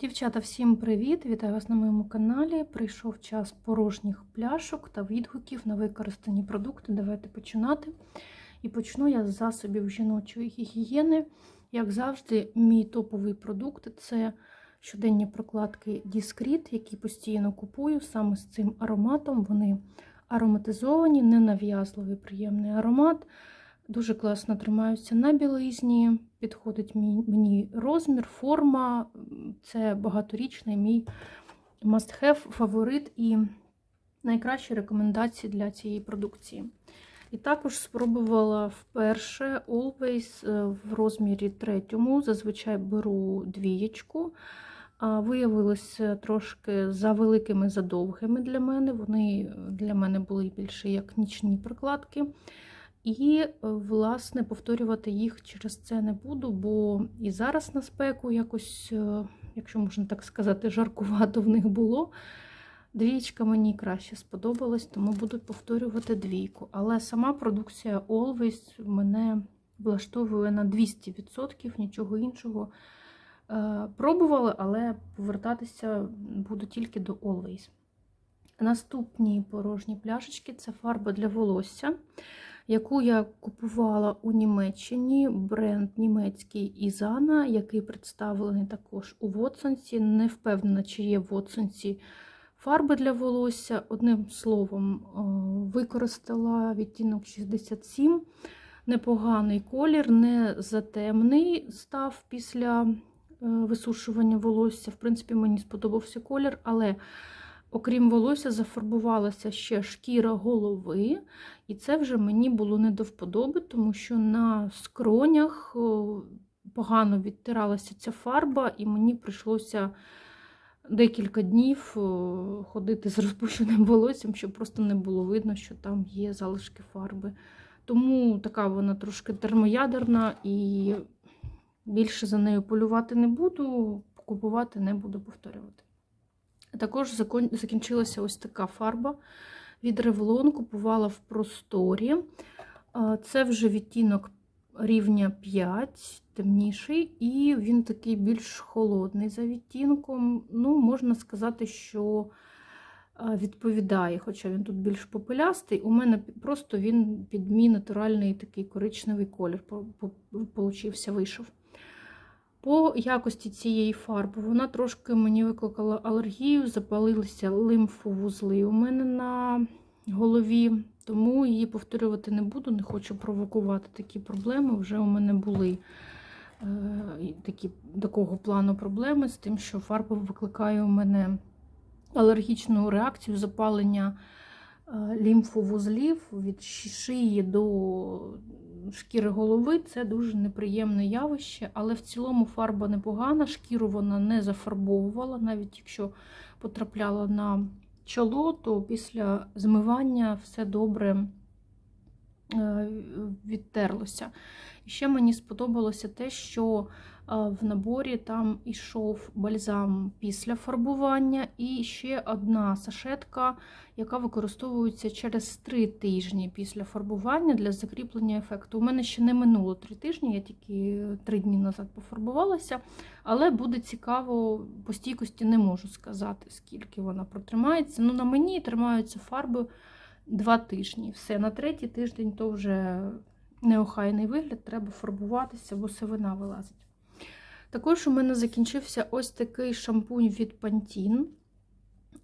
Дівчата, всім привіт! Вітаю вас на моєму каналі. Прийшов час порожніх пляшок та відгуків на використані продукти. Давайте починати. І почну я з засобів жіночої гігієни. Як завжди, мій топовий продукт це щоденні прокладки Discreet, які постійно купую саме з цим ароматом. Вони ароматизовані, ненав'язливий, приємний аромат. Дуже класно тримаються на білизні, підходить мені, розмір, форма. Це багаторічний мій must-have, фаворит і найкращі рекомендації для цієї продукції. І також спробувала вперше Always е, в розмірі третьому. Зазвичай беру двієчку. Виявилися трошки за великими, за довгими для мене. Вони для мене були більше як нічні прикладки. І, власне, повторювати їх через це не буду, бо і зараз на спеку якось, е, якщо можна так сказати, жаркувато в них було. Двічка мені краще сподобалась, тому буду повторювати двійку. Але сама продукція Always мене влаштовує на 200%, нічого іншого. Е, Пробувала, але повертатися буду тільки до Always. Наступні порожні пляшечки це фарба для волосся яку я купувала у Німеччині, бренд німецький Ізана, який представлений також у Вотсонсі. Не впевнена, чи є в Вотсонсі фарби для волосся. Одним словом, використала відтінок 67. Непоганий колір, не затемний став після е, висушування волосся. В принципі, мені сподобався колір, але Окрім волосся, зафарбувалася ще шкіра голови, і це вже мені було не до вподоби, тому що на скронях погано відтиралася ця фарба, і мені прийшлося декілька днів ходити з розпущеним волоссям, щоб просто не було видно, що там є залишки фарби. Тому така вона трошки термоядерна і більше за нею полювати не буду, купувати не буду повторювати. Також закінчилася ось така фарба від Revlon, купувала в просторі. Це вже відтінок рівня 5, темніший, і він такий більш холодний за відтінком. Ну, Можна сказати, що відповідає, хоча він тут більш попелястий. У мене просто він під мій натуральний такий коричневий колір получився, вийшов. По якості цієї фарби вона трошки мені викликала алергію, запалилися лимфовузли у мене на голові, тому її повторювати не буду, не хочу провокувати такі проблеми. Вже у мене були е, такі, такого плану проблеми з тим, що фарба викликає у мене алергічну реакцію, запалення е, лімфовузлів від шиї до шкіри голови це дуже неприємне явище, але в цілому фарба непогана, шкіру вона не зафарбовувала, навіть якщо потрапляла на чоло, то після змивання все добре е, відтерлося. І ще мені сподобалося те, що в наборі там ішов бальзам після фарбування, і ще одна сашетка, яка використовується через 3 тижні після фарбування для закріплення ефекту. У мене ще не минуло 3 тижні, я тільки 3 дні назад пофарбувалася, але буде цікаво, по стійкості не можу сказати, скільки вона протримається. Ну, На мені тримаються фарби 2 тижні. Все, на третій тиждень то вже неохайний вигляд, треба фарбуватися, бо сивина вилазить. Також у мене закінчився ось такий шампунь від Pantene.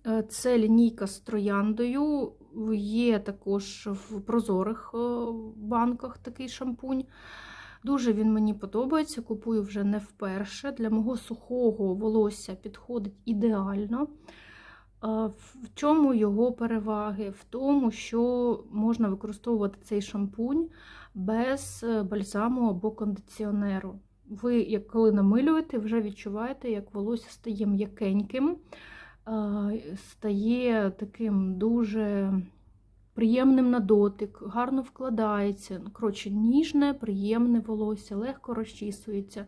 Е, це лінійка з трояндою. Є також в прозорих е, банках такий шампунь. Дуже він мені подобається, купую вже не вперше. Для мого сухого волосся підходить ідеально. Е, в чому його переваги? В тому, що можна використовувати цей шампунь без бальзаму або кондиціонеру ви, як коли намилюєте, вже відчуваєте, як волосся стає м'якеньким, стає таким дуже приємним на дотик, гарно вкладається. Ну, коротше, ніжне, приємне волосся, легко розчісується.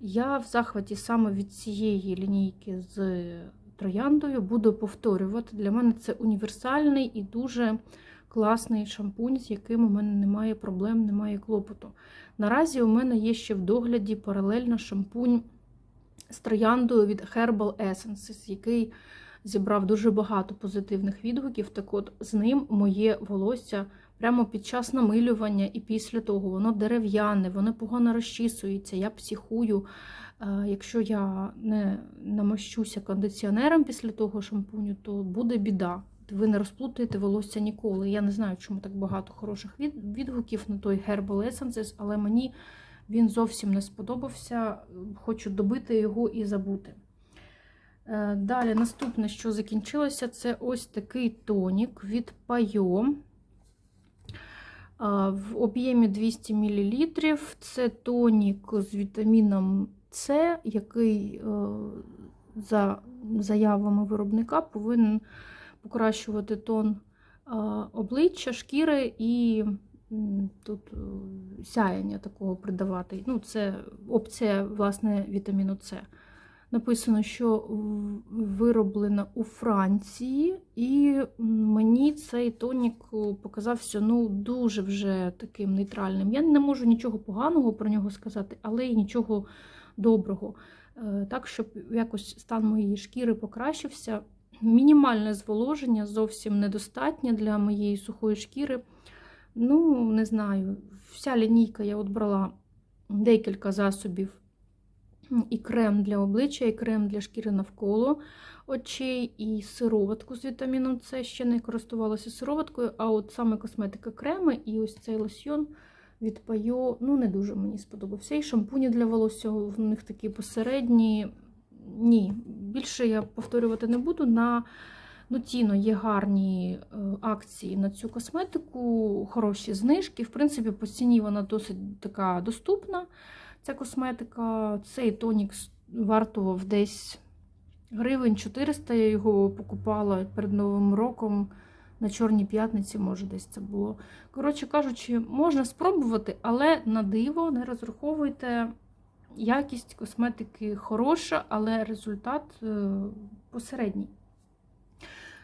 Я в захваті саме від цієї лінійки з трояндою буду повторювати. Для мене це універсальний і дуже класний шампунь, з яким у мене немає проблем, немає клопоту. Наразі у мене є ще в догляді паралельно шампунь з трояндою від Herbal Essences, який зібрав дуже багато позитивних відгуків. Так от з ним моє волосся прямо під час намилювання і після того воно дерев'яне, воно погано розчісується, я психую. Е, Якщо я не намащуся кондиціонером після того шампуню, то буде біда. Ви не розплутаєте волосся ніколи. Я не знаю, чому так багато хороших від- відгуків на той Herbal Essences, але мені він зовсім не сподобався. Хочу добити його і забути. Е, Далі, наступне, що закінчилося, це ось такий тонік від Пайо. В об'ємі 200 мл. Це тонік з вітаміном С, який, е, за заявами виробника, повинен покращувати тон обличчя, шкіри і тут е, сяяння такого придавати. Ну, Це опція власне вітаміну С. Написано, що вироблена у Франції, і мені цей тонік показався ну, дуже вже таким нейтральним. Я не можу нічого поганого про нього сказати, але й нічого доброго. Е, Так, щоб якось стан моєї шкіри покращився. Мінімальне зволоження зовсім недостатнє для моєї сухої шкіри. Ну, не знаю, вся лінійка я от брала декілька засобів і крем для обличчя, і крем для шкіри навколо очей, і сироватку з вітаміном С. Ще не користувалася сироваткою, а от саме косметика креми і ось цей лосьйон від Пайо, ну, не дуже мені сподобався. І шампуні для волосся в них такі посередні. Ні, більше я повторювати не буду. На Нутіно є гарні е, акції на цю косметику, хороші знижки. В принципі, по ціні вона досить така доступна. Ця косметика, цей тонік вартував десь гривень 400. Я його покупала перед Новим роком на Чорній п'ятниці, може, десь це було. Коротше кажучи, можна спробувати, але на диво не розраховуйте. Якість косметики хороша, але результат е, посередній.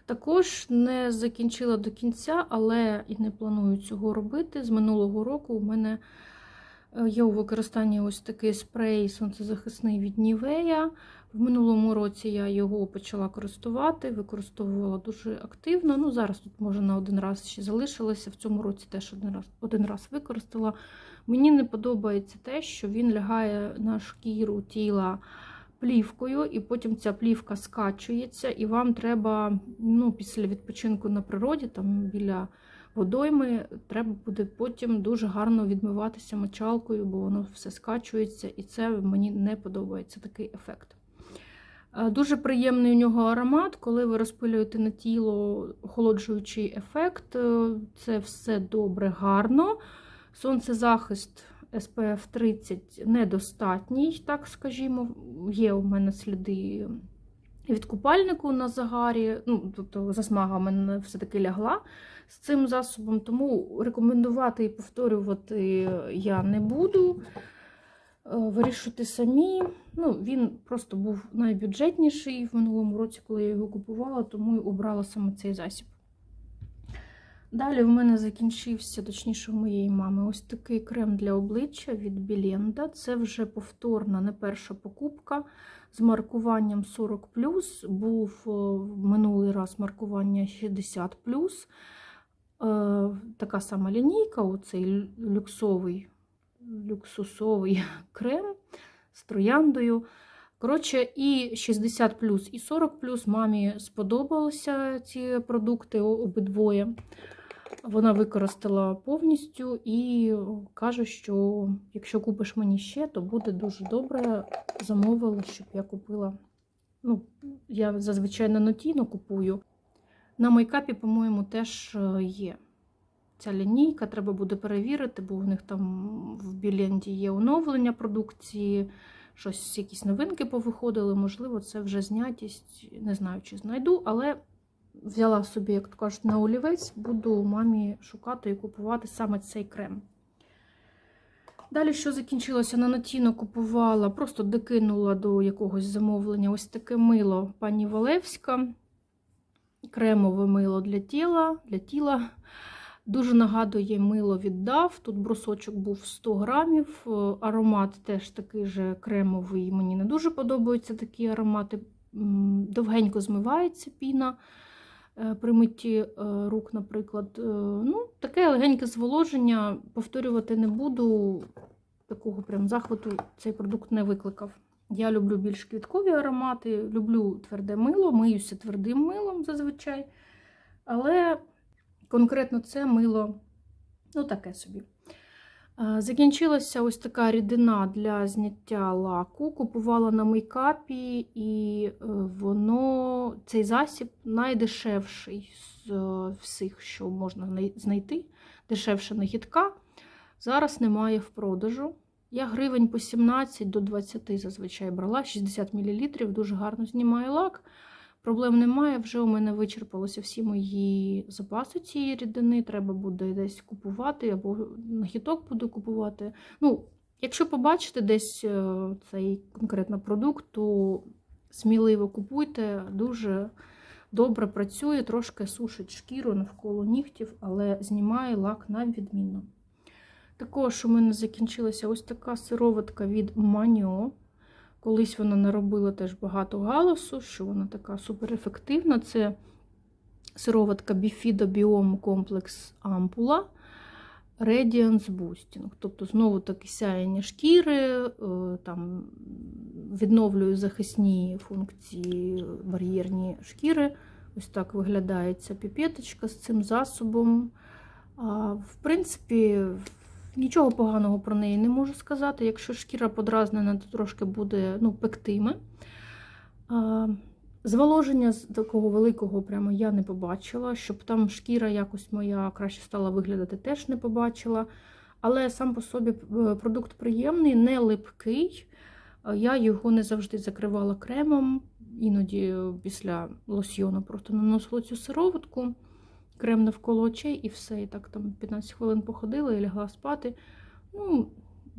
Також не закінчила до кінця, але і не планую цього робити. З минулого року у мене є у використанні ось такий спрей сонцезахисний від Нівея. В минулому році я його почала користувати, використовувала дуже активно. Ну, зараз тут, може, на один раз ще залишилося. В цьому році теж один раз, один раз використала. Мені не подобається те, що він лягає на шкіру тіла плівкою, і потім ця плівка скачується, і вам треба ну, після відпочинку на природі, там біля водойми, треба буде потім дуже гарно відмиватися мочалкою, бо воно все скачується, і це мені не подобається такий ефект. Е, Дуже приємний у нього аромат, коли ви розпилюєте на тіло охолоджуючий ефект. е, Це все добре, гарно. Сонцезахист SPF 30 недостатній, так скажімо. Є у мене сліди від купальнику на загарі. Ну, тобто засмага в мене все-таки лягла з цим засобом, тому рекомендувати і повторювати я не буду. Е, Вирішуйте самі. Ну, він просто був найбюджетніший в минулому році, коли я його купувала, тому і обрала саме цей засіб. Далі в мене закінчився, точніше, у моєї мами, ось такий крем для обличчя від Біленда. Це вже повторна, не перша покупка з маркуванням 40. Був е, минулий раз маркування 60. Е, Така сама лінійка, оцей люксовий, люксусовий крем з трояндою. Коротше, і 60 і 40 мамі сподобалися ці продукти обидвоє. Вона використала повністю і каже, що якщо купиш мені ще, то буде дуже добре. Замовила, щоб я купила. Ну, я зазвичай на нотіно купую. На майкапі, по-моєму, теж е, є. Ця лінійка треба буде перевірити, бо в них там в Біленді є оновлення продукції, щось, якісь новинки повиходили. Можливо, це вже знятість. Не знаю, чи знайду, але взяла собі, як то кажуть, на олівець, буду мамі шукати і купувати саме цей крем. Далі, що закінчилося на Натіно, купувала, просто докинула до якогось замовлення ось таке мило пані Валевська. Кремове мило для тіла. Для тіла. Дуже нагадує мило віддав. Тут брусочок був 100 грамів. Е, Аромат теж такий же кремовий. Мені не дуже подобаються такі аромати. Довгенько змивається піна е, при митті е, рук, наприклад. Ну, Таке легеньке зволоження. Повторювати не буду. Такого прям захвату цей продукт не викликав. Я люблю більш квіткові аромати, люблю тверде мило, миюся твердим милом зазвичай. Але конкретно це мило, ну таке собі. Закінчилася ось така рідина для зняття лаку. Купувала на мейкапі, і е, воно, цей засіб найдешевший з е, всіх, що можна знайти. Дешевше нагідка. Зараз немає в продажу. Я гривень по 17 до 20 зазвичай брала, 60 мл, дуже гарно знімає лак. Проблем немає, вже у мене вичерпалися всі мої запаси цієї рідини. Треба буде десь купувати, або на хіток буду купувати. Ну, якщо побачите десь е, цей конкретно продукт, то сміливо купуйте. Дуже добре працює, трошки сушить шкіру навколо нігтів, але знімає лак на відмінно. Також у мене закінчилася ось така сироватка від Маньо. Колись вона наробила теж багато галасу, що вона така суперефективна. Це сироватка Bifido Biome Complex Ампула Radiance Boosting. Тобто, знову таки сяєння шкіри, е, там відновлює захисні функції бар'єрні шкіри. Ось так виглядає ця піпеточка з цим засобом. В принципі, Нічого поганого про неї не можу сказати. Якщо шкіра подразнена, то трошки буде ну, пектиме. Зволоження з такого великого прямо я не побачила. Щоб там шкіра якось моя краще стала виглядати, теж не побачила. Але сам по собі е, продукт приємний, не липкий. Е, Я його не завжди закривала кремом, іноді після лосьйону просто наносила цю сироватку крем навколо очей і все. І так там 15 хвилин походила і лягла спати. Ну,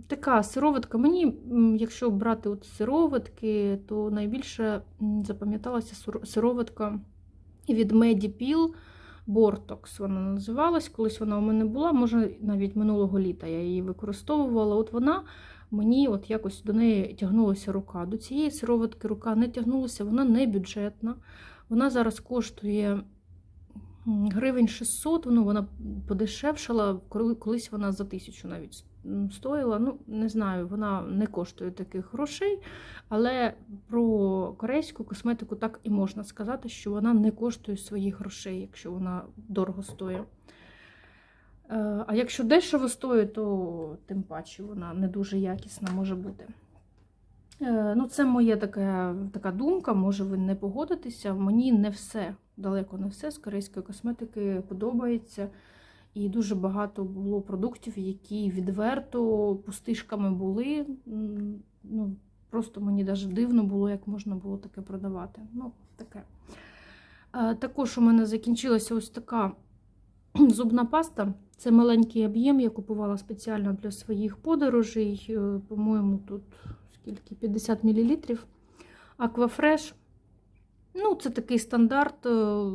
Така сироватка. Мені, якщо брати от сироватки, то найбільше запам'яталася сироватка від Medipil Bortox. Вона називалась. Колись вона у мене була, може, навіть минулого літа я її використовувала. От вона мені от якось до неї тягнулася рука. До цієї сироватки рука не тягнулася, вона не бюджетна. Вона зараз коштує гривень 600, ну вона подешевшала, коли- колись вона за тисячу навіть стоїла. Ну, не знаю, вона не коштує таких грошей, але про корейську косметику так і можна сказати, що вона не коштує своїх грошей, якщо вона дорого стоїть. Е, А якщо дешево стоїть, то тим паче вона не дуже якісна може бути. Е, Ну, це моя така, така думка, може ви не погодитеся. Мені не все, далеко не все з корейської косметики подобається. І дуже багато було продуктів, які відверто пустишками були. Ну, Просто мені навіть дивно було, як можна було таке продавати. Ну, таке. Е, Також у мене закінчилася ось така зубна паста. Це маленький об'єм, я купувала спеціально для своїх подорожей. Е, По-моєму, тут скільки 50 мл. Аквафреш. Ну, це такий стандарт. е,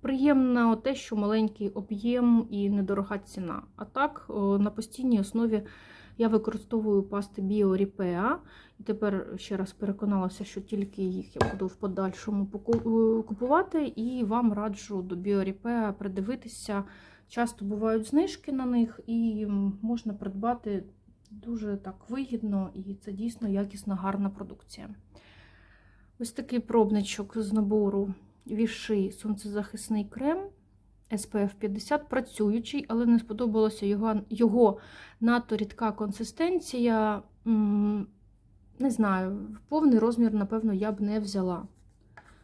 Приємно те, що маленький об'єм і недорога ціна. А так, е, на постійній основі я використовую пасти BioRepea. І тепер ще раз переконалася, що тільки їх я буду в подальшому е, купувати. І вам раджу до BioRepea придивитися. Часто бувають знижки на них, і можна придбати дуже так вигідно, і це дійсно якісна, гарна продукція. Ось такий пробничок з набору Віши сонцезахисний крем SPF 50, працюючий, але не сподобалася його, його надто рідка консистенція. Не знаю, в повний розмір, напевно, я б не взяла.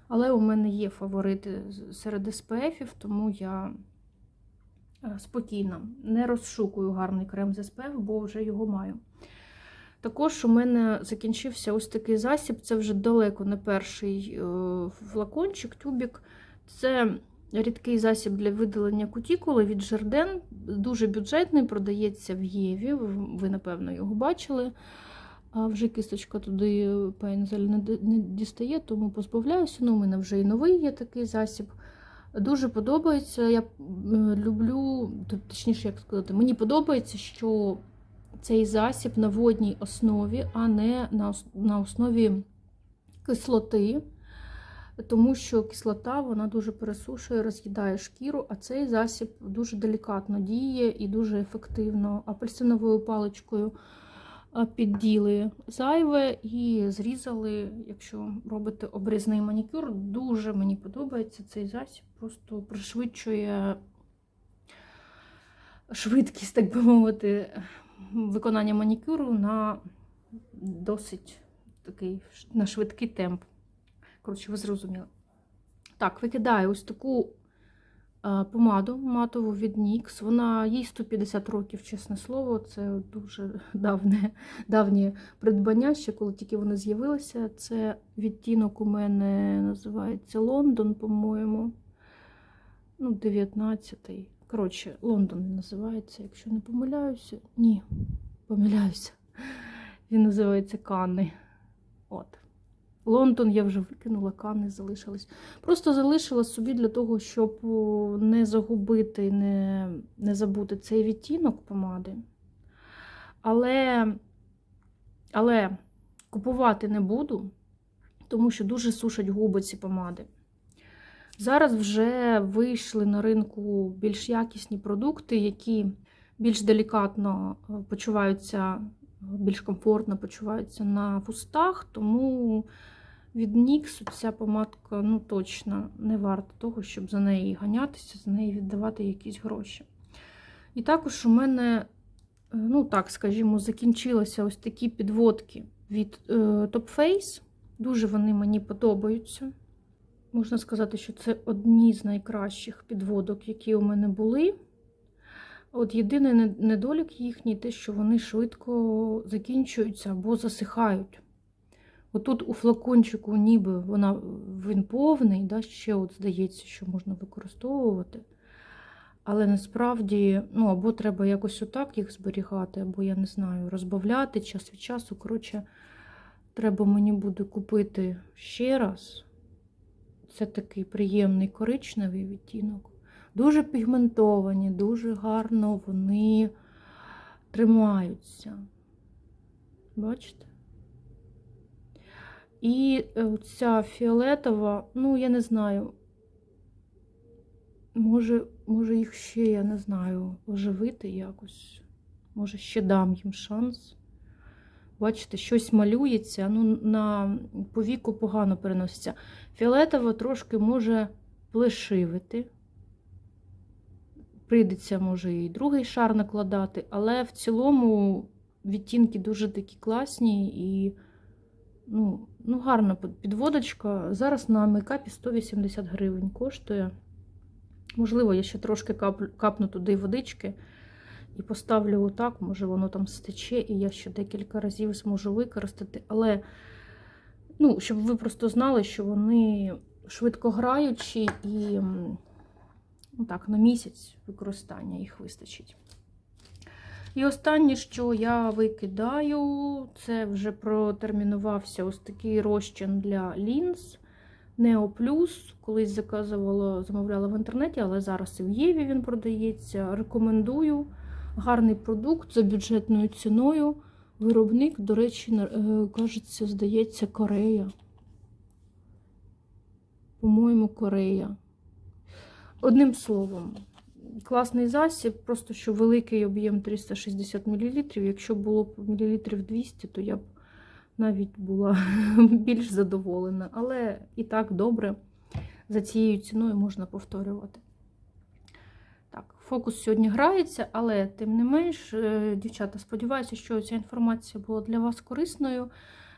Але у мене є фаворити серед SPF, тому я е, спокійна. Не розшукую гарний крем з SPF, бо вже його маю. Також у мене закінчився ось такий засіб. Це вже далеко не перший е, флакончик, тюбік. Це рідкий засіб для видалення кутікули від Жерден. Дуже бюджетний, продається в Єві. Ви, напевно, його бачили. А вже кисточка туди пензель не дістає, тому позбавляюся. Ну, у мене вже і новий є такий засіб. Дуже подобається. Я люблю, точніше, як сказати, мені подобається, що цей засіб на водній основі, а не на, основі кислоти. Тому що кислота вона дуже пересушує, роз'їдає шкіру, а цей засіб дуже делікатно діє і дуже ефективно. Апельсиновою паличкою підділи зайве і зрізали, якщо робите обрізний манікюр. Дуже мені подобається цей засіб, просто пришвидшує швидкість, так би мовити, виконання манікюру на досить такий на швидкий темп. Коротше, ви зрозуміли. Так, викидаю ось таку е, помаду матову від NYX. Вона їй 150 років, чесне слово. Це дуже давне, давнє придбання, ще коли тільки вони з'явилися. Це відтінок у мене називається Лондон, по-моєму. Ну, 19-й. Коротше, Лондон називається, якщо не помиляюся. Ні, помиляюся. Він називається Канни. От. Лондон я вже викинула, Канни залишились. Просто залишила собі для того, щоб не загубити, не, не забути цей відтінок помади. Але, але купувати не буду, тому що дуже сушать губи ці помади. Зараз вже вийшли на ринку більш якісні продукти, які більш делікатно е, почуваються, більш комфортно почуваються на вустах, тому від NYX ця помадка ну, точно не варта того, щоб за неї ганятися, за неї віддавати якісь гроші. І також у мене, е, ну так скажімо, закінчилися ось такі підводки від е, Top Face. Дуже вони мені подобаються. Можна сказати, що це одні з найкращих підводок, які у мене були. От єдиний недолік їхній те, що вони швидко закінчуються або засихають. Отут у флакончику ніби вона, він повний, да, ще от здається, що можна використовувати. Але насправді, ну, або треба якось отак їх зберігати, або, я не знаю, розбавляти час від часу. Коротше, треба мені буде купити ще раз. Це такий приємний коричневий відтінок. Дуже пігментовані, дуже гарно вони тримаються. Бачите? І е, ця фіолетова, ну, я не знаю, може, може їх ще, я не знаю, оживити якось. Може, ще дам їм шанс. Бачите, щось малюється, ну, на повіку погано переноситься. Фіолетова трошки може плешивити. Прийдеться, може, і другий шар накладати, але в цілому відтінки дуже такі класні і ну, ну гарна підводочка. Зараз на мейкапі 180 гривень коштує. Можливо, я ще трошки каплю, капну туди водички і поставлю отак, може воно там стече, і я ще декілька разів зможу використати. Але, ну, щоб ви просто знали, що вони швидко граючі і ну, так, на місяць використання їх вистачить. І останнє, що я викидаю, це вже протермінувався ось такий розчин для лінз. Neo Plus. Колись заказувала, замовляла в інтернеті, але зараз і в Єві він продається. Рекомендую. Гарний продукт за бюджетною ціною. Виробник, до речі, е, кажеться, здається, Корея. По-моєму, Корея. Одним словом, класний засіб, просто що великий об'єм 360 мл. Якщо було б мілілітрів 200, то я б навіть була більш задоволена. Але і так добре за цією ціною можна повторювати. Фокус сьогодні грається, але тим не менш, е, дівчата, сподіваюся, що ця інформація була для вас корисною.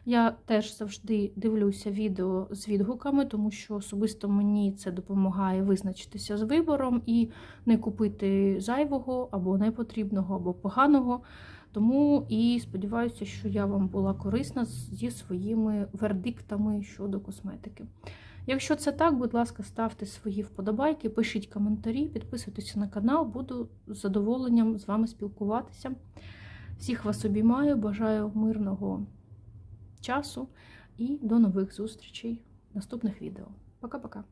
Я теж завжди дивлюся відео з відгуками, тому що особисто мені це допомагає визначитися з вибором і не купити зайвого або непотрібного, або поганого. Тому і сподіваюся, що я вам була корисна зі своїми вердиктами щодо косметики. Якщо це так, будь ласка, ставте свої вподобайки, пишіть коментарі, підписуйтесь на канал, буду з задоволенням з вами спілкуватися. Всіх вас обіймаю, бажаю мирного часу і до нових зустрічей в наступних відео. Пока-пока!